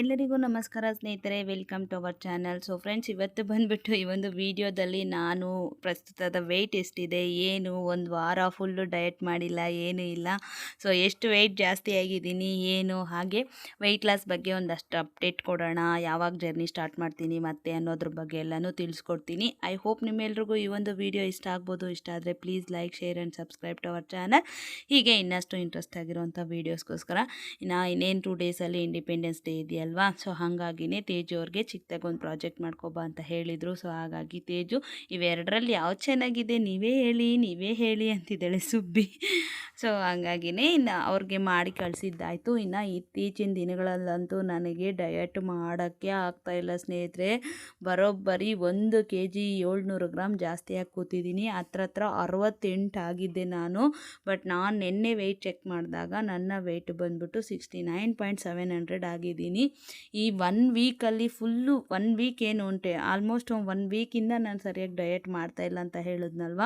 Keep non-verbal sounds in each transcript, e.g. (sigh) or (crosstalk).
ಎಲ್ಲರಿಗೂ ನಮಸ್ಕಾರ ಸ್ನೇಹಿತರೆ welcome to our channel so friends ಇವತ್ತು ಬಂದುಬಿಟ್ಟು ಈ ಒಂದು ವಿಡಿಯೋದಲ್ಲಿ ನಾನು ಪ್ರಸ್ತುತದ ವೆಯ್ಟ್ ಎಷ್ಟಿದೆ, ಏನು, ಒಂದು ವಾರ ಫುಲ್ಲು ಡಯಟ್ ಮಾಡಿಲ್ಲ, ಏನೂ ಇಲ್ಲ. ಸೊ ಎಷ್ಟು ವೆಯ್ಟ್ ಜಾಸ್ತಿ ಆಗಿದ್ದೀನಿ, ಏನು, ಹಾಗೆ ವೆಯ್ಟ್ ಲಾಸ್ ಬಗ್ಗೆ ಒಂದಷ್ಟು ಅಪ್ಡೇಟ್ ಕೊಡೋಣ. ಯಾವಾಗ ಜರ್ನಿ ಸ್ಟಾರ್ಟ್ ಮಾಡ್ತೀನಿ, ಮತ್ತೆ ಅನ್ನೋದ್ರ ಬಗ್ಗೆ ಎಲ್ಲನೂ ತಿಳಿಸ್ಕೊಡ್ತೀನಿ. ಐ ಹೋಪ್ ನಿಮ್ಮೆಲ್ರಿಗೂ ಈ ಒಂದು ವಿಡಿಯೋ ಇಷ್ಟ ಆಗ್ಬೋದು. ಇಷ್ಟ ಆದರೆ please like share and subscribe to our channel ಹೀಗೆ ಇನ್ನಷ್ಟು ಇಂಟ್ರೆಸ್ಟ್ ಆಗಿರುವಂಥ ವೀಡಿಯೋಸ್ಗೋಸ್ಕರ ಇನ್ನು ಇನ್ನೇನು ಟೂ ಡೇಸಲ್ಲಿ ಇಂಡಿಪೆಂಡೆನ್ಸ್ ಡೇ ಇದೆಯಲ್ವಾ ಸೊ ಹಾಗಾಗಿನೇ ತೇಜು ಅವ್ರಿಗೆ ಚಿಕ್ಕದಾಗಿ ಒಂದು ಪ್ರಾಜೆಕ್ಟ್ ಮಾಡ್ಕೊಬ ಅಂತ ಹೇಳಿದರು. ಸೊ ಹಾಗಾಗಿ ತೇಜು, ಇವೆರಡರಲ್ಲಿ ಯಾವ್ದು ಚೆನ್ನಾಗಿದೆ ನೀವೇ ಹೇಳಿ ನೀವೇ ಹೇಳಿ ಅಂತಿದ್ದಾಳೆ ಸುಬ್ಬಿ. ಸೊ ಹಾಗಾಗಿನೇ ಇನ್ನು ಅವ್ರಿಗೆ ಮಾಡಿ ಕಳಿಸಿದ್ದಾಯಿತು. ಇನ್ನು ಇತ್ತೀಚಿನ ದಿನಗಳಲ್ಲಂತೂ ನನಗೆ ಡಯಟ್ ಮಾಡೋಕ್ಕೆ ಆಗ್ತಾಯಿಲ್ಲ ಸ್ನೇಹಿತರೆ. ಬರೋಬ್ಬರಿ ಒಂದು ಕೆ ಜಿ ಏಳ್ನೂರು ಗ್ರಾಮ್ ಜಾಸ್ತಿಯಾಗಿ ಕೂತಿದ್ದೀನಿ. ಹತ್ರ ಹತ್ರ ಅರವತ್ತೆಂಟು ಆಗಿದ್ದೆ ನಾನು. ಬಟ್ ನಾನು ನಿನ್ನೆ ವೆಯ್ಟ್ ಚೆಕ್ ಮಾಡಿದಾಗ ನನ್ನ ವೆಯ್ಟ್ ಬಂದ್ಬಿಟ್ಟು sixty nine point seven hundred ಆಗಿದ್ದೀನಿ. ಈ ಒನ್ ವೀಕಲ್ಲಿ ಫುಲ್ಲು ಒನ್ ವೀಕ್ ಏನು ಉಂಟೆ? ಆಲ್ಮೋಸ್ಟ್ ಒನ್ ವೀಕಿಂದ ನಾನು ಸರಿಯಾಗಿ ಡಯಟ್ ಮಾಡ್ತಾಯಿಲ್ಲ ಅಂತ ಹೇಳಿದ್ನಲ್ವ?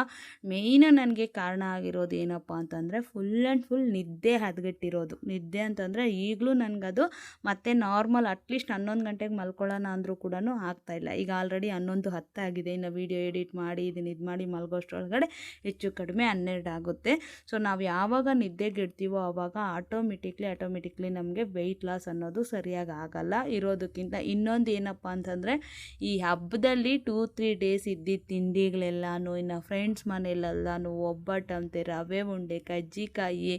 ಮೇಯ್ನು ನನಗೆ ಕಾರಣ ಆಗಿರೋದು ಏನಪ್ಪ ಅಂತಂದರೆ ಫುಲ್ ಆ್ಯಂಡ್ ಫುಲ್ ನಿದ್ದೆ ಹದಗೆಟ್ಟಿರೋದು. ನಿದ್ದೆ ಅಂತಂದರೆ ಈಗಲೂ ನನಗದು ಮತ್ತೆ ನಾರ್ಮಲ್ ಅಟ್ಲೀಸ್ಟ್ ಹನ್ನೊಂದು ಗಂಟೆಗೆ ಮಲ್ಕೊಳ್ಳೋಣ ಅಂದರೂ ಕೂಡ ಆಗ್ತಾಯಿಲ್ಲ ಈಗ ಆಲ್ರೆಡಿ ಹನ್ನೊಂದು ಹತ್ತಾಗಿದೆ ಇನ್ನು ವೀಡಿಯೋ ಎಡಿಟ್ ಮಾಡಿ ಇದನ್ನು ಇದು ಮಾಡಿ ಮಲ್ಗೋಷ್ಟ್ರೊಳಗಡೆ ಹೆಚ್ಚು ಕಡಿಮೆ ಹನ್ನೆರಡು ಆಗುತ್ತೆ. ಸೊ ನಾವು ಯಾವಾಗ ನಿದ್ದೆಗೆಡ್ತೀವೋ ಆವಾಗ ಆಟೋಮೆಟಿಕ್ಲಿ ಆಟೋಮೆಟಿಕ್ಲಿ ನಮಗೆ ವೆಯ್ಟ್ ಲಾಸ್ ಅನ್ನೋದು ಸರಿಯಾಗಿ ಆಗಲ್ಲ. ಇರೋದಕ್ಕಿಂತ ಇನ್ನೊಂದು ಏನಪ್ಪ ಅಂತಂದರೆ, ಈ ಹಬ್ಬದಲ್ಲಿ ಟೂ ತ್ರೀ ಡೇಸ್ ಇದ್ದಿದ್ದ ತಿಂಡಿಗಳೆಲ್ಲನೂ ಇನ್ನು ಫ್ರೆಂಡ್ಸ್ ಮನೆಯಲ್ಲೆಲ್ಲನೂ ಒಬ್ಬಟ್ಟಂತೆ ರವೆ ಉಂಡೆ, ಕಜ್ಜಿಕಾಯಿ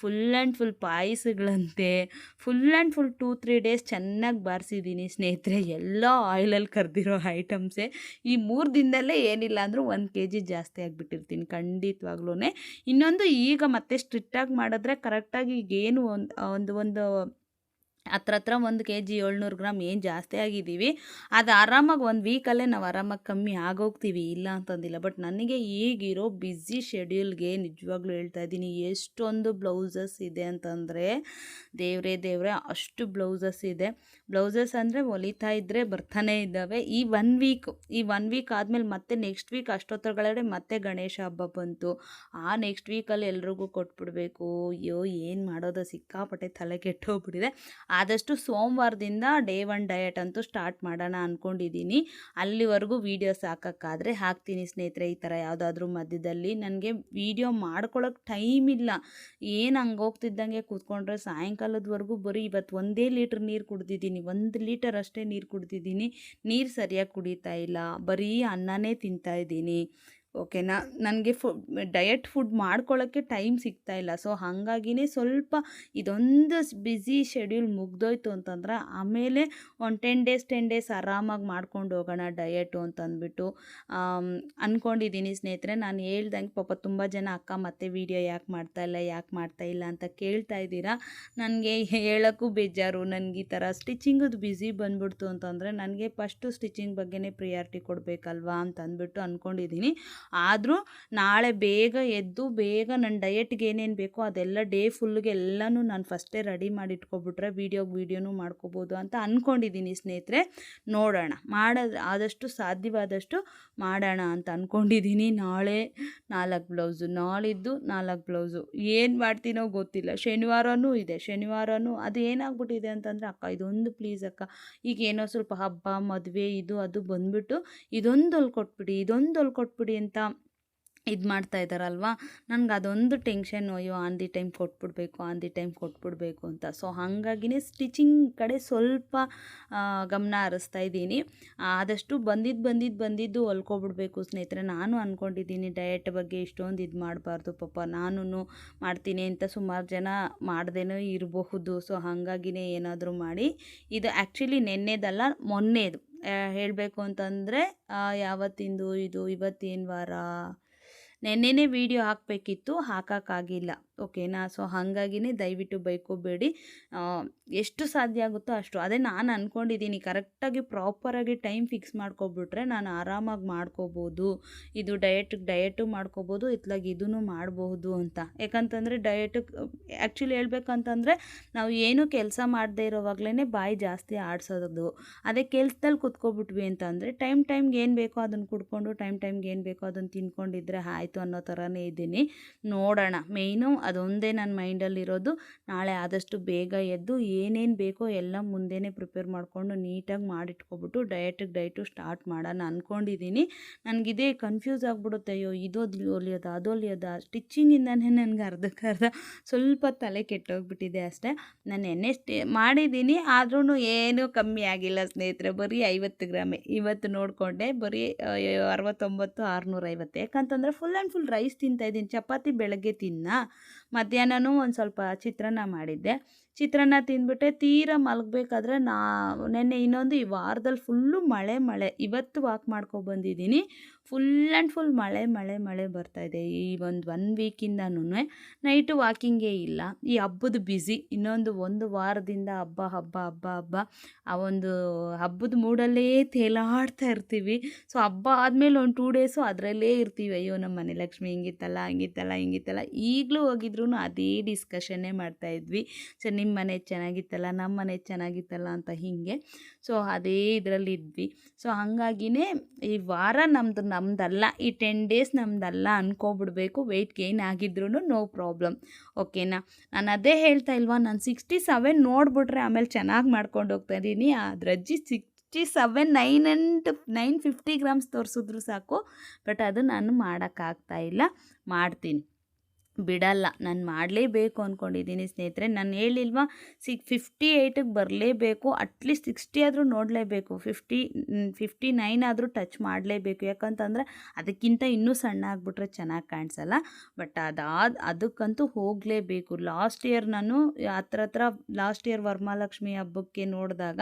full and full ಪಾಯಸಗಳಂತೆ full and full two three days ಚೆನ್ನಾಗಿ ಬಾರಿಸಿದ್ದೀನಿ ಸ್ನೇಹಿತರೆ. ಎಲ್ಲ ಆಯಿಲಲ್ಲಿ ಕರೆದಿರೋ ಐಟಮ್ಸೇ ಈ ಮೂರು ದಿನದಲ್ಲೇ ಏನಿಲ್ಲ ಅಂದರೂ ಒಂದು ಕೆ ಜಿ ಜಾಸ್ತಿ ಆಗಿಬಿಟ್ಟಿರ್ತೀನಿ ಖಂಡಿತವಾಗ್ಲೂ ಇನ್ನೊಂದು ಈಗ ಮತ್ತೆ ಸ್ಟ್ರಿಕ್ಟಾಗಿ ಮಾಡಿದ್ರೆ ಕರೆಕ್ಟಾಗಿ ಈಗೇನು ಒಂದು ಒಂದು ಒಂದು ಹತ್ರ ಹತ್ರ ಒಂದು ಕೆ ಜಿ ಏಳ್ನೂರು ಗ್ರಾಮ್ ಏನು ಜಾಸ್ತಿ ಆಗಿದ್ದೀವಿ ಅದು ಆರಾಮಾಗಿ ಒಂದು ವೀಕಲ್ಲೇ ನಾವು ಆರಾಮಾಗಿ ಕಮ್ಮಿ ಆಗೋಗ್ತೀವಿ, ಇಲ್ಲ ಅಂತಂದಿಲ್ಲ. ಬಟ್ ನನಗೆ ಈಗಿರೋ ಬ್ಯುಸಿ ಶೆಡ್ಯೂಲ್ಗೆ ನಿಜವಾಗ್ಲೂ ಹೇಳ್ತಾ ಇದ್ದೀನಿ, ಎಷ್ಟೊಂದು ಬ್ಲೌಸಸ್ ಇದೆ ಅಂತಂದರೆ, ದೇವರೇ ದೇವರೇ, ಅಷ್ಟು ಬ್ಲೌಸಸ್ ಇದೆ. ಬ್ಲೌಸಸ್ ಅಂದರೆ ಒಲಿತಾ ಇದ್ದರೆ ಬರ್ತಾನೆ ಇದ್ದಾವೆ. ಈ ಒನ್ ವೀಕ್ ಈ ಒನ್ ವೀಕ್ ಆದಮೇಲೆ ಮತ್ತೆ ನೆಕ್ಸ್ಟ್ ವೀಕ್ ಅಷ್ಟೊತ್ತರಗಳೇ ಮತ್ತೆ ಗಣೇಶ ಹಬ್ಬ ಬಂತು. ಆ ನೆಕ್ಸ್ಟ್ ವೀಕಲ್ಲಿ ಎಲ್ರಿಗೂ ಕೊಟ್ಬಿಡ್ಬೇಕು. ಅಯ್ಯೋ, ಏನು ಮಾಡೋದು? ಸಿಕ್ಕಾಪಟ್ಟೆ ತಲೆ ಕೆಟ್ಟೋಗ್ಬಿಟ್ಟಿದೆ. ಆದಷ್ಟು ಸೋಮವಾರದಿಂದ ಡೇ ಒನ್ ಡಯಟ್ ಅಂತೂ ಸ್ಟಾರ್ಟ್ ಮಾಡೋಣ ಅಂದ್ಕೊಂಡಿದ್ದೀನಿ ಅಲ್ಲಿವರೆಗೂ ವೀಡಿಯೋಸ್ ಹಾಕೋಕ್ಕಾದರೆ ಹಾಕ್ತೀನಿ ಸ್ನೇಹಿತರೆ, ಈ ಥರ ಯಾವುದಾದ್ರೂ ಮಧ್ಯದಲ್ಲಿ. ನನಗೆ ವೀಡಿಯೋ ಮಾಡ್ಕೊಳ್ಳೋಕೆ ಟೈಮ್ ಇಲ್ಲ. ಏನು ಹಂಗೋಗ್ತಿದ್ದಂಗೆ ಕೂತ್ಕೊಂಡ್ರೆ ಸಾಯಂಕಾಲದವರೆಗೂ ಬರೀ ಇವತ್ತು ಒಂದೇ ಲೀಟ್ರ್ ನೀರು ಕುಡ್ದಿದ್ದೀನಿ. ಒಂದು ಲೀಟರ್ ಅಷ್ಟೇ ನೀರು ಕುಡ್ದಿದ್ದೀನಿ. ನೀರು ಸರಿಯಾಗಿ ಕುಡಿತಾ ಇಲ್ಲ. ಬರೀ ಅನ್ನನೇ ತಿಂತಾಯಿದ್ದೀನಿ ಓಕೆನಾ ನನಗೆ ಫು ಡಯಟ್ ಫುಡ್ ಮಾಡ್ಕೊಳ್ಳೋಕ್ಕೆ ಟೈಮ್ ಸಿಗ್ತಾ ಇಲ್ಲ. ಸೊ ಹಾಗಾಗಿನೇ ಸ್ವಲ್ಪ ಇದೊಂದು ಬ್ಯುಸಿ ಶೆಡ್ಯೂಲ್ ಮುಗ್ದೋಯ್ತು ಅಂತಂದ್ರೆ, ಆಮೇಲೆ ಒಂದು ಟೆನ್ ಡೇಸ್ ಟೆನ್ ಡೇಸ್ ಆರಾಮಾಗಿ ಮಾಡ್ಕೊಂಡು ಹೋಗೋಣ ಡಯಟು ಅಂತಂದ್ಬಿಟ್ಟು ಅಂದ್ಕೊಂಡಿದ್ದೀನಿ ಸ್ನೇಹಿತರೆ. ನಾನು ಹೇಳ್ದಂಗೆ ಪಾಪ ತುಂಬ ಜನ ಅಕ್ಕ ಮತ್ತೆ ವೀಡಿಯೋ ಯಾಕೆ ಮಾಡ್ತಾ ಇಲ್ಲ, ಯಾಕೆ ಮಾಡ್ತಾ ಇಲ್ಲ ಅಂತ ಕೇಳ್ತಾ ಇದ್ದೀರಾ. ನನಗೆ ಹೇಳೋಕ್ಕೂ ಬೇಜಾರು. ನನಗೆ ಈ ಥರ ಸ್ಟಿಚಿಂಗದು ಬ್ಯುಸಿ ಬಂದ್ಬಿಡ್ತು ಅಂತಂದರೆ, ನನಗೆ ಫಸ್ಟು ಸ್ಟಿಚಿಂಗ್ ಬಗ್ಗೆನೇ ಪ್ರಿಯಾರಿಟಿ ಕೊಡಬೇಕಲ್ವಾ ಅಂತ ಅಂದ್ಬಿಟ್ಟು ಅಂದ್ಕೊಂಡಿದ್ದೀನಿ ಆದರೂ ನಾಳೆ ಬೇಗ ಎದ್ದು ಬೇಗ ನನ್ನ ಡಯೆಟ್ಗೆ ಏನೇನು ಬೇಕೋ ಅದೆಲ್ಲ ಡೇ ಫುಲ್ಗೆ ಎಲ್ಲನೂ ನಾನು ಫಸ್ಟೇ ರೆಡಿ ಮಾಡಿ ಇಟ್ಕೊಬಿಟ್ರೆ ವೀಡಿಯೋಗೆ ವೀಡಿಯೋನೂ ಮಾಡ್ಕೋಬೋದು ಅಂತ ಅಂದ್ಕೊಂಡಿದ್ದೀನಿ ಸ್ನೇಹಿತರೆ. ನೋಡೋಣ. ಮಾಡೋದು ಆದಷ್ಟು ಸಾಧ್ಯವಾದಷ್ಟು ಮಾಡೋಣ ಅಂತ ಅಂದ್ಕೊಂಡಿದ್ದೀನಿ ನಾಳೆ ನಾಲ್ಕು ಬ್ಲೌಸು ನಾಳಿದ್ದು ನಾಲ್ಕು ಬ್ಲೌಸು ಏನು ಮಾಡ್ತೀನೋ ಗೊತ್ತಿಲ್ಲ. ಶನಿವಾರವೂ ಇದೆ. ಶನಿವಾರವೂ ಅದು ಏನಾಗ್ಬಿಟ್ಟಿದೆ ಅಂತಂದರೆ, ಅಕ್ಕ, ಇದೊಂದು ಪ್ಲೀಸ್ ಅಕ್ಕ. ಈಗ ಏನೋ ಸ್ವಲ್ಪ ಹಬ್ಬ, ಮದುವೆ, ಇದು, ಅದು ಬಂದುಬಿಟ್ಟು ಇದೊಂದು ಹೊಲ್ಕೊಟ್ಬಿಡಿ ಇದೊಂದು ಹೊಲ್ಕೊಟ್ಬಿಡಿ ಅಂತ と ಇದು ಮಾಡ್ತಾ ಇದ್ದಾರಲ್ವಾ ನನಗೆ ಅದೊಂದು ಟೆನ್ಷನ್, ಅಯ್ಯೋ ಆನ್ ದಿ ಟೈಮ್ ಕೊಟ್ಬಿಡ್ಬೇಕು ಆನ್ ದಿ ಟೈಮ್ ಕೊಟ್ಬಿಡ್ಬೇಕು ಅಂತ. ಸೊ ಹಾಗಾಗಿನೇ ಸ್ಟಿಚಿಂಗ್ ಕಡೆ ಸ್ವಲ್ಪ ಗಮನ ಹರಿಸ್ತಾ ಇದ್ದೀನಿ. ಆದಷ್ಟು ಬಂದಿದ್ದು ಬಂದಿದ್ದು ಬಂದಿದ್ದು ಹೊಲ್ಕೊಬಿಡ್ಬೇಕು ಸ್ನೇಹಿತರೆ. ನಾನು ಅಂದ್ಕೊಂಡಿದ್ದೀನಿ ಡಯಟ್ ಬಗ್ಗೆ ಇಷ್ಟೊಂದು ಇದು ಮಾಡಬಾರ್ದು ಪಾಪ. ನಾನು ಮಾಡ್ತೀನಿ ಅಂತ ಸುಮಾರು ಜನ ಮಾಡ್ದೇನೋ ಇರಬಹುದು. ಸೊ ಹಾಗಾಗಿನೇ ಏನಾದರೂ ಮಾಡಿ. ಇದು ಆ್ಯಕ್ಚುಲಿ ನೆನ್ನೆದಲ್ಲ, ಮೊನ್ನೆದು. ಹೇಳಬೇಕು ಅಂತಂದರೆ ಯಾವತ್ತಿಂದು ಇದು? ಇವತ್ತೇನು ವಾರ? ನೆನ್ನೆನೇ ವಿಡಿಯೋ ಹಾಕಬೇಕಿತ್ತು ಹಾಕೋಕ್ಕಾಗಿಲ್ಲ. ಓಕೆನಾ? ಸೊ, ಹಾಗಾಗಿನೇ ದಯವಿಟ್ಟು ಬೈಕೋಬೇಡಿ. ಎಷ್ಟು ಸಾಧ್ಯ ಆಗುತ್ತೋ ಅಷ್ಟು. ಅದೇ ನಾನು ಅಂದ್ಕೊಂಡಿದ್ದೀನಿ ಕರೆಕ್ಟಾಗಿ ಪ್ರಾಪರಾಗಿ ಟೈಮ್ ಫಿಕ್ಸ್ ಮಾಡ್ಕೊಬಿಟ್ರೆ ನಾನು ಆರಾಮಾಗಿ ಮಾಡ್ಕೋಬೋದು. ಇದು ಡಯಟ್, ಡಯಟು ಮಾಡ್ಕೋಬೋದು, ಇತ್ಲಾಗಿ ಇದೂ ಮಾಡಬಹುದು ಅಂತ. ಯಾಕಂತಂದರೆ ಡಯಟು ಆ್ಯಕ್ಚುಲಿ ಹೇಳ್ಬೇಕಂತಂದರೆ ನಾವು ಏನು ಕೆಲಸ ಮಾಡದೇ ಇರೋವಾಗಲೇ ಬಾಯಿ ಜಾಸ್ತಿ ಆಡಿಸೋದು. ಅದೇ ಕೆಲಸದಲ್ಲಿ ಕುತ್ಕೊಬಿಟ್ವಿ ಅಂತಂದರೆ ಟೈಮ್ ಟೈಮ್ಗೆ ಏನು ಬೇಕೋ ಅದನ್ನು ಕುಡ್ಕೊಂಡು, ಟೈಮ್ ಟೈಮ್ಗೆ ಏನು ಬೇಕೋ ಅದನ್ನು ತಿನ್ಕೊಂಡಿದ್ರೆ ಆಯಿತು ಅನ್ನೋ ಥರನೇ ಇದ್ದೀನಿ. ನೋಡೋಣ. ಮೇಯ್ನು ಅದೊಂದೇ ನನ್ನ ಮೈಂಡಲ್ಲಿರೋದು ನಾಳೆ ಆದಷ್ಟು ಬೇಗ ಎದ್ದು ಏನೇನು ಬೇಕೋ ಎಲ್ಲ ಮುಂದೆನೇ ಪ್ರಿಪೇರ್ ಮಾಡಿಕೊಂಡು ನೀಟಾಗಿ ಮಾಡಿಟ್ಕೊಬಿಟ್ಟು ಡಯಟಿಗೆ ಡಯಟು ಸ್ಟಾರ್ಟ್ ಮಾಡೋಣ ಅಂದ್ಕೊಂಡಿದ್ದೀನಿ ನನಗಿದೇ ಕನ್ಫ್ಯೂಸ್ ಆಗಿಬಿಡುತ್ತೆ. ಅಯ್ಯೋ ಇದೋದು ಒಲಿಯೋದ ಅದು ಹೊಲಿಯೋದ ಸ್ಟಿಚ್ಚಿಂಗಿಂದನೇ ನನಗೆ ಅರ್ಧಕ್ಕರ್ಧ ಸ್ವಲ್ಪ ತಲೆ ಕೆಟ್ಟೋಗ್ಬಿಟ್ಟಿದೆ ಅಷ್ಟೇ. ನಾನು ಎಣ್ಣೆ ಸ್ಟೇ ಮಾಡಿದ್ದೀನಿ ಆದ್ರೂ ಏನೂ ಕಮ್ಮಿ ಆಗಿಲ್ಲ ಸ್ನೇಹಿತರೆ. ಬರೀ ಐವತ್ತು ಗ್ರಾಮೆ. ಇವತ್ತು ನೋಡಿಕೊಂಡೆ, ಬರೀ ಅರವತ್ತೊಂಬತ್ತು, ಆರುನೂರೈವತ್ತು. ಯಾಕಂತಂದರೆ ಫುಲ್ ಆ್ಯಂಡ್ ಫುಲ್ ರೈಸ್ ತಿಂತಾಯಿದ್ದೀನಿ ಚಪಾತಿ ಬೆಳಗ್ಗೆ ತಿನ್ನ. ಮಧ್ಯಾಹ್ನನೂ ಒಂದು ಸ್ವಲ್ಪ ಚಿತ್ರಾನ್ನ ಮಾಡಿದ್ದೆ. ಚಿತ್ರಾನ್ನ ತಿಂದ್ಬಿಟ್ಟೆ, ತೀರಾ ಮಲಗಬೇಕಾದ್ರೆ ನಾ, ನೆನ್ನೆ ಇನ್ನೊಂದು ಈ ವಾರದಲ್ಲಿ ಫುಲ್ಲು ಮಳೆ ಮಳೆ. ಇವತ್ತು ವಾಕ್ ಮಾಡ್ಕೊಬಂದಿದ್ದೀನಿ. ಫುಲ್ ಆ್ಯಂಡ್ ಫುಲ್ ಮಳೆ ಮಳೆ ಮಳೆ ಬರ್ತಾಯಿದೆ ಈ ಒಂದು ಒನ್ ವೀಕಿಂದನೂ ನೈಟು ವಾಕಿಂಗೇ ಇಲ್ಲ. ಈ ಹಬ್ಬದ ಬ್ಯುಸಿ ಇನ್ನೊಂದು ಒಂದು ವಾರದಿಂದ ಹಬ್ಬ ಹಬ್ಬ ಹಬ್ಬ ಹಬ್ಬ. ಆ ಒಂದು ಹಬ್ಬದ ಮೂಡಲ್ಲೇ ತೇಲಾಡ್ತಾ ಇರ್ತೀವಿ. ಸೊ ಹಬ್ಬ ಆದಮೇಲೆ ಒಂದು ಟೂ ಡೇಸು ಅದರಲ್ಲೇ ಇರ್ತೀವಿ. ಅಯ್ಯೋ ನಮ್ಮ ಮನೆ ಲಕ್ಷ್ಮಿ ಹಿಂಗಿತ್ತಲ್ಲ, ಹಂಗಿತ್ತಲ್ಲ, ಹಿಂಗಿತ್ತಲ್ಲ. ಈಗಲೂ ಹೋಗಿದ್ರು ಅದೇ ಡಿಸ್ಕಷನ್ನೇ ಮಾಡ್ತಾಯಿದ್ವಿ ಸೊ ನಿಮ್ಮ ಮನೆ ಚೆನ್ನಾಗಿತ್ತಲ್ಲ ನಮ್ಮ ಮನೆ ಚೆನ್ನಾಗಿತ್ತಲ್ಲ ಅಂತ ಹೀಗೆ. ಸೊ, ಅದೇ ಇದರಲ್ಲಿ ಇದ್ವಿ. ಸೊ, ಹಾಗಾಗಿನೇ ಈ ವಾರ ನಮ್ಮದು ನಮ್ಮದಲ್ಲ ಈ ಟೆನ್ ಡೇಸ್ ನಮ್ಮದಲ್ಲ ಅನ್ಕೊಬಿಡ್ಬೇಕು ವೆಯ್ಟ್ ಗೇನ್ ಆಗಿದ್ರೂ ನೋ ಪ್ರಾಬ್ಲಮ್ ಓಕೆನಾ ನಾನು ಅದೇ ಹೇಳ್ತಾ ಇಲ್ವಾ, ನಾನು ಸಿಕ್ಸ್ಟಿ ಸೆವೆನ್ ನೋಡಿಬಿಟ್ರೆ ಆಮೇಲೆ ಚೆನ್ನಾಗಿ ಮಾಡ್ಕೊಂಡು ಹೋಗ್ತಾ ಇದ್ದೀನಿ. ಅದ್ರ ಅಜ್ಜಿ sixty seven nine and nine fifty grams ತೋರಿಸಿದ್ರು ಸಾಕು ಬಟ್ ಅದು ನಾನು ಮಾಡೋಕ್ಕಾಗ್ತಾ ಇಲ್ಲ. ಮಾಡ್ತೀನಿ. ಬಿಡಲ್ಲ. ನಾನು ಮಾಡಲೇಬೇಕು ಅಂದ್ಕೊಂಡಿದ್ದೀನಿ ಸ್ನೇಹಿತರೆ. ನಾನು ಹೇಳಿಲ್ವಾ ಸಿಕ್ ಫಿಫ್ಟಿ ಏಯ್ಟಿಗೆ ಬರಲೇಬೇಕು. ಅಟ್ಲೀಸ್ಟ್ ಸಿಕ್ಸ್ಟಿ ಆದರೂ ನೋಡಲೇಬೇಕು. ಫಿಫ್ಟಿ ಫಿಫ್ಟಿ ನೈನ್ ಆದರೂ ಟಚ್ ಮಾಡಲೇಬೇಕು. ಯಾಕಂತಂದರೆ ಅದಕ್ಕಿಂತ ಇನ್ನೂ ಸಣ್ಣ ಆಗಿಬಿಟ್ರೆ ಚೆನ್ನಾಗಿ ಕಾಣಿಸಲ್ಲ. ಬಟ್ ಅದಾದ, ಅದಕ್ಕಂತೂ ಹೋಗಲೇಬೇಕು. ಲಾಸ್ಟ್ ಇಯರ್ ನಾನು ಹತ್ರ ಹತ್ರ ಲಾಸ್ಟ್ ಇಯರ್ ವರಮಹಾಲಕ್ಷ್ಮಿ ಹಬ್ಬಕ್ಕೆ ನೋಡಿದಾಗ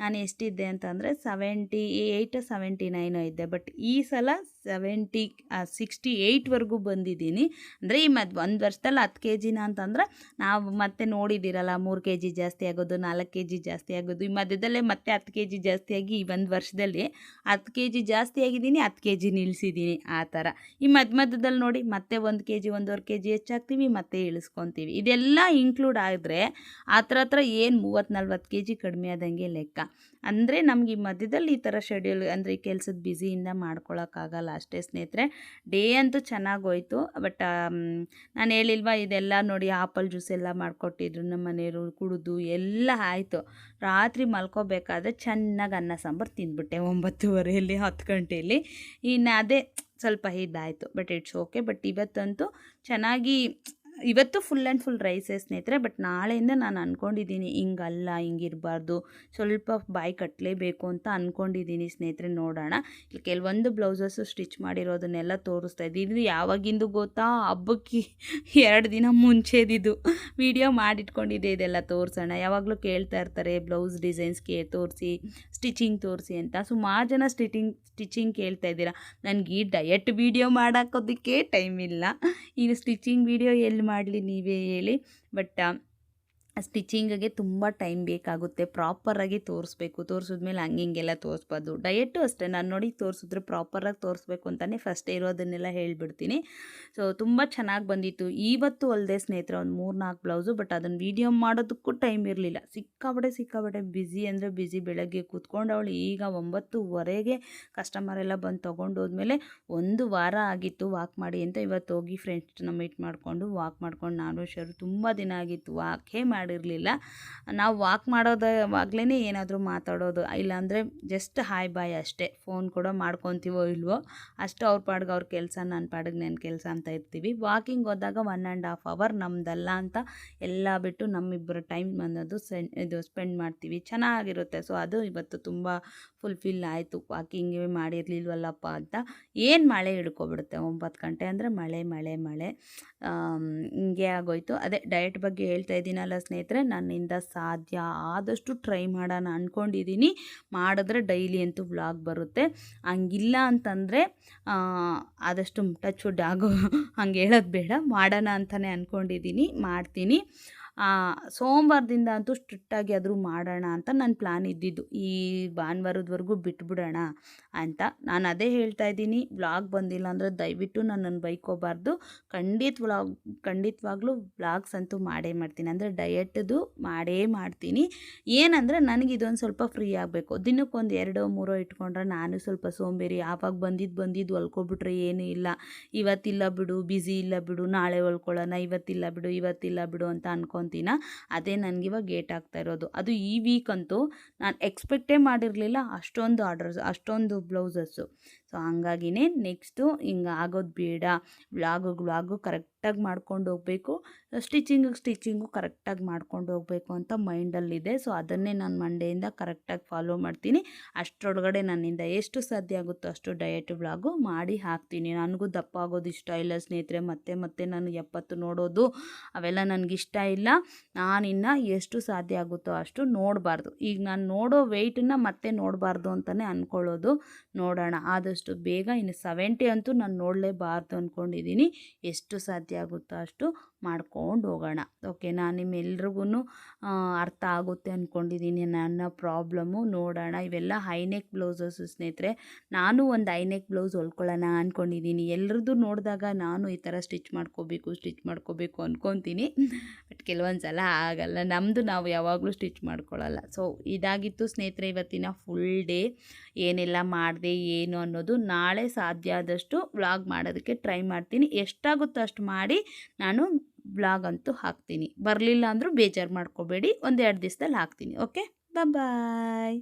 ನಾನು ಎಷ್ಟಿದ್ದೆ ಅಂತಂದರೆ ಸೆವೆಂಟಿ ಏಯ್ಟ್ ಸೆವೆಂಟಿ ನೈನು ಇದ್ದೆ. ಬಟ್ ಈ ಸಲ ಸೆವೆಂಟಿ ಸಿಕ್ಸ್ಟಿ ಏಯ್ಟ್ವರೆಗೂ ಬಂದಿದ್ದೀನಿ. ಅಂದರೆ ಈ ಮದ್ ಒಂದು ವರ್ಷದಲ್ಲಿ ಹತ್ತು ಕೆ ಜಿನ ಅಂತಂದ್ರೆ ನಾವು ಮತ್ತೆ ನೋಡಿದ್ದೀರಲ್ಲ ಮೂರು ಕೆ ಜಿ ಜಾಸ್ತಿ ಆಗೋದು, ನಾಲ್ಕು ಕೆ ಜಿ ಜಾಸ್ತಿ ಆಗೋದು. ಈ ಮಧ್ಯದಲ್ಲೇ ಮತ್ತೆ ಹತ್ತು ಕೆ ಜಿ ಜಾಸ್ತಿ ಆಗಿ ಈ ಒಂದು ವರ್ಷದಲ್ಲಿ ಹತ್ತು ಕೆ ಜಿ ಜಾಸ್ತಿ ಆಗಿದ್ದೀನಿ, ಹತ್ತು ಕೆ ಜಿ ನಿಲ್ಲಿಸಿದ್ದೀನಿ ಆ ಥರ. ಈ ಮಧ್ಯ ಮಧ್ಯದಲ್ಲಿ ನೋಡಿ ಮತ್ತೆ ಒಂದು ಕೆ ಜಿ ಒಂದೂವರೆ ಕೆ ಜಿ ಹೆಚ್ಚಾಗ್ತೀವಿ, ಮತ್ತೆ ಇಳಿಸ್ಕೊತೀವಿ. ಇದೆಲ್ಲ ಇನ್ಕ್ಲೂಡ್ ಆದರೆ ಆ ಥರ ಹತ್ರ ಏನು ಮೂವತ್ತು, ನಲ್ವತ್ತು ಕೆ ಜಿ ಕಡಿಮೆ ಆದಂಗೆ ಲೆಕ್ಕ. ಅಂದರೆ ನಮ್ಗೆ ಈ ಮಧ್ಯದಲ್ಲಿ ಈ ಥರ ಶೆಡ್ಯೂಲ್ ಅಂದರೆ ಈ ಕೆಲಸದ ಬ್ಯುಸಿಯಿಂದ ಮಾಡ್ಕೊಳ್ಳೋಕ್ಕಾಗಲ್ಲ ಅಷ್ಟೇ ಸ್ನೇಹಿತರೆ. ಡೇ ಅಂತೂ ಚೆನ್ನಾಗೋಯ್ತು ಬಟ್ ನಾನು ಹೇಳಿಲ್ವಾ ಇದೆಲ್ಲ ನೋಡಿ ಆಪಲ್ ಜ್ಯೂಸ್ ಎಲ್ಲ ಮಾಡಿಕೊಟ್ಟಿದ್ರು ನಮ್ಮ ಮನೆಯವರು ಕುಡಿದು ಎಲ್ಲ ಆಯಿತು. ರಾತ್ರಿ ಮಲ್ಕೋಬೇಕಾದ್ರೆ ಚೆನ್ನಾಗಿ ಅನ್ನ ಸಾಂಬಾರು ತಿಂದ್ಬಿಟ್ಟೆ ಒಂಬತ್ತುವರೆಯಲ್ಲಿ, ಹತ್ತು ಗಂಟೆಯಲ್ಲಿ. ಇನ್ನು ಅದೇ ಸ್ವಲ್ಪ ಇದಾಯಿತು, ಬಟ್ ಇಟ್ಸ್ ಓಕೆ. ಬಟ್ ಇವತ್ತಂತೂ ಚೆನ್ನಾಗಿ ಇವತ್ತು ಫುಲ್ ಆ್ಯಂಡ್ ಫುಲ್ ರೈಸೇ ಸ್ನೇಹಿತರೆ ಬಟ್ ನಾಳೆಯಿಂದ ನಾನು ಅಂದ್ಕೊಂಡಿದ್ದೀನಿ ಹಿಂಗಲ್ಲ, ಹಿಂಗಿರಬಾರ್ದು, ಸ್ವಲ್ಪ ಬಾಯಿ ಕಟ್ಟಲೇಬೇಕು ಅಂತ ಅಂದ್ಕೊಂಡಿದ್ದೀನಿ ಸ್ನೇಹಿತರೆ, ನೋಡೋಣ. ಇಲ್ಲಿ ಕೆಲವೊಂದು ಬ್ಲೌಸಸ್ಸು ಸ್ಟಿಚ್ ಮಾಡಿರೋದನ್ನೆಲ್ಲ ತೋರಿಸ್ತಾ ಇದ್ದೀನಿ ಇದು ಯಾವಾಗಿಂದು ಗೊತ್ತಾ? ಹಬ್ಬಕ್ಕೆ ಎರಡು ದಿನ ಮುಂಚೆದಿದ್ದು ವಿಡಿಯೋ ಮಾಡಿಟ್ಕೊಂಡಿದ್ದೆ, ಇದೆಲ್ಲ ತೋರಿಸೋಣ. ಯಾವಾಗಲೂ ಕೇಳ್ತಾ ಇರ್ತಾರೆ, ಬ್ಲೌಸ್ ಡಿಸೈನ್ಸ್ಗೆ ತೋರಿಸಿ ಸ್ಟಿಚಿಂಗ್ ತೋರಿಸಿ ಅಂತ. ಸುಮಾರು ಜನ ಸ್ಟಿಚಿಂಗ್ ಸ್ಟಿಚಿಂಗ್ ಕೇಳ್ತಾ ಇದ್ದೀರಾ. ನನಗೆ ಈ ಡಯಟ್ ವೀಡಿಯೋ ಮಾಡೋಕ್ಕೋದಕ್ಕೆ ಟೈಮ್ ಇಲ್ಲ. ಈಗ ಸ್ಟಿಚಿಂಗ್ ವೀಡಿಯೋ ಎಲ್ಲಿ ಮಾಡಲಿ ನೀವೇ ಹೇಳಿ. ಬಟ್ ಸ್ಟಿಚಿಂಗಿಗೆ ತುಂಬ ಟೈಮ್ ಬೇಕಾಗುತ್ತೆ. ಪ್ರಾಪರಾಗಿ ತೋರಿಸ್ಬೇಕು. ತೋರಿಸಿದ್ಮೇಲೆ ಹಂಗೆ ಹಿಂಗೆಲ್ಲ ತೋರಿಸ್ಬಾರ್ದು. ಡಯಟು ಅಷ್ಟೇ. ನಾನು ನೋಡಿ ತೋರಿಸಿದ್ರೆ ಪ್ರಾಪರಾಗಿ ತೋರಿಸ್ಬೇಕು ಅಂತಲೇ ಫಸ್ಟ್ ಇರೋದನ್ನೆಲ್ಲ ಹೇಳಿಬಿಡ್ತೀನಿ. ಸೊ ತುಂಬ ಚೆನ್ನಾಗಿ ಬಂದಿತ್ತು. ಇವತ್ತು ಅಲ್ಲದೆ ಸ್ನೇಹಿತರೆ, ಒಂದು ಮೂರು ನಾಲ್ಕು ಬ್ಲೌಸು ಬಟ್ ಅದನ್ನು ವೀಡಿಯೋ ಮಾಡೋದಕ್ಕೂ ಟೈಮ್ ಇರಲಿಲ್ಲ. ಸಿಕ್ಕಾಬಡೆ ಸಿಕ್ಕಾಬಡೆ ಬ್ಯುಸಿ ಅಂದರೆ ಬ್ಯುಸಿ ಬೆಳಗ್ಗೆ ಕೂತ್ಕೊಂಡವಳು ಈಗ ಒಂಬತ್ತುವರೆಗೆ ಕಸ್ಟಮರ್ ಎಲ್ಲ ಬಂದು ತೊಗೊಂಡು ಹೋದ್ಮೇಲೆ ಒಂದು ವಾರ ಆಗಿತ್ತು ವಾಕ್ ಮಾಡಿ ಅಂತ. ಇವತ್ತು ಹೋಗಿ ಫ್ರೆಂಡ್ಸ್ನ ಮೀಟ್ ಮಾಡಿಕೊಂಡು ವಾಕ್ ಮಾಡ್ಕೊಂಡು ನಾನು, ಶರು ತುಂಬ ದಿನ ಆಗಿತ್ತು. ವಾಕೇ ಮಾಡಿರಲಿಲ್ಲ. ನಾವು ವಾಕ್ ಮಾಡೋದಾಗಲೇ ಏನಾದರೂ ಮಾತಾಡೋದು, ಇಲ್ಲಾಂದರೆ ಜಸ್ಟ್ ಹಾಯ್ ಬಾಯ್ ಅಷ್ಟೇ. ಫೋನ್ ಕೂಡ ಮಾಡ್ಕೊತೀವೋ ಇಲ್ವೋ, ಅಷ್ಟು ಅವ್ರ ಪಾಡ್ಗೆ ಅವ್ರ ಕೆಲಸ ನನ್ನ ಪಾಡಿಗೆ ನನ್ನ ಕೆಲಸ ಅಂತ ಇರ್ತೀವಿ. ವಾಕಿಂಗ್ ಹೋದಾಗ ಒನ್ ಆ್ಯಂಡ್ ಹಾಫ್ ಅವರ್ ನಮ್ಮದಲ್ಲ ಅಂತ ಎಲ್ಲ ಬಿಟ್ಟು ನಮ್ಮಿಬ್ಬರ ಟೈಮ್ ಅನ್ನೋದು ಸೆನ್ ಇದು ಸ್ಪೆಂಡ್ ಮಾಡ್ತೀವಿ. ಚೆನ್ನಾಗಿರುತ್ತೆ. ಸೊ ಅದು ಇವತ್ತು ತುಂಬ ಫುಲ್ಫಿಲ್ ಆಯಿತು. ವಾಕಿಂಗ್ ಮಾಡಿರಲಿಲ್ವಲ್ಲಪ್ಪ ಅಂತ. ಏನು ಮಳೆ ಹಿಡ್ಕೊಬಿಡುತ್ತೆ? ಒಂಬತ್ತು ಗಂಟೆ ಅಂದರೆ ಮಳೆ ಮಳೆ ಮಳೆ. ಹಿಂಗೆ ಆಗೋಯ್ತು. ಅದೇ ಡಯಟ್ ಬಗ್ಗೆ ಹೇಳ್ತಾ ಇದ್ದೀನಲ್ಲ ಸ್ನೇಹಿತರೆ ನನ್ನಿಂದ ಸಾಧ್ಯ ಆದಷ್ಟು ಟ್ರೈ ಮಾಡೋಣ ಅಂದ್ಕೊಂಡಿದ್ದೀನಿ ಮಾಡಿದ್ರೆ ಡೈಲಿ ಅಂತೂ ವ್ಲಾಗ್ ಬರುತ್ತೆ. ಹಂಗಿಲ್ಲ ಅಂತಂದರೆ ಆದಷ್ಟು ಟಚ್ ವುಡ್ ಆಗೋ (laughs) ಹಂಗೆ ಹೇಳೋದು ಬೇಡ. ಮಾಡೋಣ ಅಂತಲೇ ಅಂದ್ಕೊಂಡಿದ್ದೀನಿ ಮಾಡ್ತೀನಿ. ಸೋಮವಾರದಿಂದ ಅಂತೂ ಸ್ಟ್ರಿಕ್ಟಾಗಿ ಆದರೂ ಮಾಡೋಣ ಅಂತ ನನ್ನ ಪ್ಲ್ಯಾನ್ ಇದ್ದಿದ್ದು. ಈ ಭಾನುವಾರದವರೆಗೂ ಬಿಟ್ಬಿಡೋಣ ಅಂತ ನಾನು ಅದೇ ಹೇಳ್ತಾ ಇದ್ದೀನಿ. ವ್ಲಾಗ್ ಬಂದಿಲ್ಲ ಅಂದರೆ ದಯವಿಟ್ಟು ನನ್ನನ್ನು ಬೈಕೋಬಾರ್ದು. ಖಂಡಿತ ವ್ಲಾಗ್, ಖಂಡಿತವಾಗ್ಲೂ ವ್ಲಾಗ್ಸ್ ಅಂತೂ ಮಾಡೇ ಮಾಡ್ತೀನಿ. ಅಂದರೆ ಡಯಟ್ದು ಮಾಡೇ ಮಾಡ್ತೀನಿ. ಏನಂದರೆ ನನಗೆ ಇದೊಂದು ಸ್ವಲ್ಪ ಫ್ರೀ ಆಗಬೇಕು. ದಿನಕ್ಕೊಂದು ಎರಡೋ ಮೂರೋ ಇಟ್ಕೊಂಡ್ರೆ ನಾನು ಸ್ವಲ್ಪ ಸೋಂಬೇರಿ ಆವಾಗ ಬಂದಿದ್ದು ಬಂದಿದ್ದು ಹೊಲ್ಕೊಬಿಟ್ರೆ ಏನೂ ಇಲ್ಲ. ಇವತ್ತಿಲ್ಲ ಬಿಡು ಬ್ಯುಸಿ ಇಲ್ಲ ಬಿಡು, ನಾಳೆ ಹೊಲ್ಕೊಳ್ಳೋಣ, ಇವತ್ತಿಲ್ಲ ಬಿಡು ಇವತ್ತಿಲ್ಲ ಬಿಡು ಅಂತ ಅನ್ಕೊತೀನ ಅದೇ ನನಗಿವಾಗ ಗೇಟ್ ಆಗ್ತಾ ಇರೋದು. ಅದು ಈ ವೀಕ್ ಅಂತೂ ನಾನು ಎಕ್ಸ್ಪೆಕ್ಟೇ ಮಾಡಿರಲಿಲ್ಲ ಅಷ್ಟೊಂದು ಆರ್ಡರ್ಸ್, ಅಷ್ಟೊಂದು ಬ್ಲೌಸಸ್ಸು. ಸೊ ಹಂಗಾಗಿನೇ ನೆಕ್ಸ್ಟು ಹಿಂಗೆ ಆಗೋದು ಬೇಡ. ವ್ಲಾಗು ವ್ಲಾಗು ಕರೆಕ್ಟಾಗಿ ಮಾಡ್ಕೊಂಡು ಹೋಗಬೇಕು. ಸ್ಟಿಚಿಂಗ್, ಸ್ಟಿಚಿಂಗು ಕರೆಕ್ಟಾಗಿ ಮಾಡ್ಕೊಂಡು ಹೋಗಬೇಕು ಅಂತ ಮೈಂಡಲ್ಲಿದೆ. ಸೊ ಅದನ್ನೇ ನಾನು ಮಂಡೆಯಿಂದ ಕರೆಕ್ಟಾಗಿ ಫಾಲೋ ಮಾಡ್ತೀನಿ. ಅಷ್ಟರೊಳಗಡೆ ನನ್ನಿಂದ ಎಷ್ಟು ಸಾಧ್ಯ ಆಗುತ್ತೋ ಅಷ್ಟು ಡಯಟ್, ವ್ಲಾಗು ಮಾಡಿ ಹಾಕ್ತೀನಿ. ನನಗೂ ದಪ್ಪ ಆಗೋದು ಇಷ್ಟ ಇಲ್ಲ ಸ್ನೇಹಿತರೆ. ಮತ್ತೆ ಮತ್ತೆ ನಾನು ಎಪ್ಪತ್ತು ನೋಡೋದು ಅವೆಲ್ಲ ನನಗಿಷ್ಟ ಇಲ್ಲ. ನಾನಿನ್ನು ಎಷ್ಟು ಸಾಧ್ಯ ಆಗುತ್ತೋ ಅಷ್ಟು ನೋಡಬಾರ್ದು. ಈಗ ನಾನು ನೋಡೋ ವೆಯ್ಟನ್ನ ಮತ್ತೆ ನೋಡಬಾರ್ದು ಅಂತಲೇ ಅಂದ್ಕೊಳ್ಳೋದು ನೋಡೋಣ. ಆದಷ್ಟು ಬೇಗ ಇನ್ನು ಸೆವೆಂಟಿ ಅಂತೂ ನಾನು ನೋಡಲೇಬಾರ್ದು ಅಂದ್ಕೊಂಡಿದ್ದೀನಿ ಎಷ್ಟು ಸಾಧ್ಯ ಆಗುತ್ತೋ ಅಷ್ಟು ಮಾಡ್ಕೊಂಡು ಹೋಗೋಣ. ಓಕೆ ನಾನು ನಿಮ್ಮೆಲ್ರಿಗೂ ಅರ್ಥ ಆಗುತ್ತೆ ಅಂದ್ಕೊಂಡಿದ್ದೀನಿ ನನ್ನ ಪ್ರಾಬ್ಲಮ್ಮು ನೋಡೋಣ. ಇವೆಲ್ಲ ಹೈನೆಕ್ ಬ್ಲೌಸಸ್ಸು ಸ್ನೇಹಿತರೆ, ನಾನು ಒಂದು ಹೈನೆಕ್ ಬ್ಲೌಸ್ ಹೊಲ್ಕೊಳ್ಳೋಣ ಅಂದ್ಕೊಂಡಿದ್ದೀನಿ ಎಲ್ರದ್ದು ನೋಡಿದಾಗ ನಾನು ಈ ಥರ ಸ್ಟಿಚ್ ಮಾಡ್ಕೋಬೇಕು ಸ್ಟಿಚ್ ಮಾಡ್ಕೋಬೇಕು ಅಂದ್ಕೊತೀನಿ ಬಟ್ ಕೆಲವೊಂದು ಸಲ ಆಗಲ್ಲ. ನಮ್ಮದು ನಾವು ಯಾವಾಗಲೂ ಸ್ಟಿಚ್ ಮಾಡ್ಕೊಳ್ಳಲ್ಲ ಸೊ ಇದಾಗಿತ್ತು ಸ್ನೇಹಿತರೆ, ಇವತ್ತಿನ ಫುಲ್ ಡೇ ಏನೆಲ್ಲ ಮಾಡಿದೆ, ಏನು ಅನ್ನೋದು ನಾಳೆ ಸಾಧ್ಯ ಆದಷ್ಟು ವ್ಲಾಗ್ ಮಾಡೋದಕ್ಕೆ ಟ್ರೈ ಮಾಡ್ತೀನಿ. ಎಷ್ಟಾಗುತ್ತೋ ಅಷ್ಟು ಮಾಡಿ ನಾನು ವ್ಲಾಗ್ ಅಂತೂ ಹಾಕ್ತೀನಿ. ಬರಲಿಲ್ಲ ಅಂದರೂ ಬೇಜಾರು ಮಾಡ್ಕೋಬೇಡಿ. ಒಂದೆರಡು ದಿವಸದಲ್ಲಿ ಹಾಕ್ತೀನಿ ಓಕೆ? ಬಾಯ್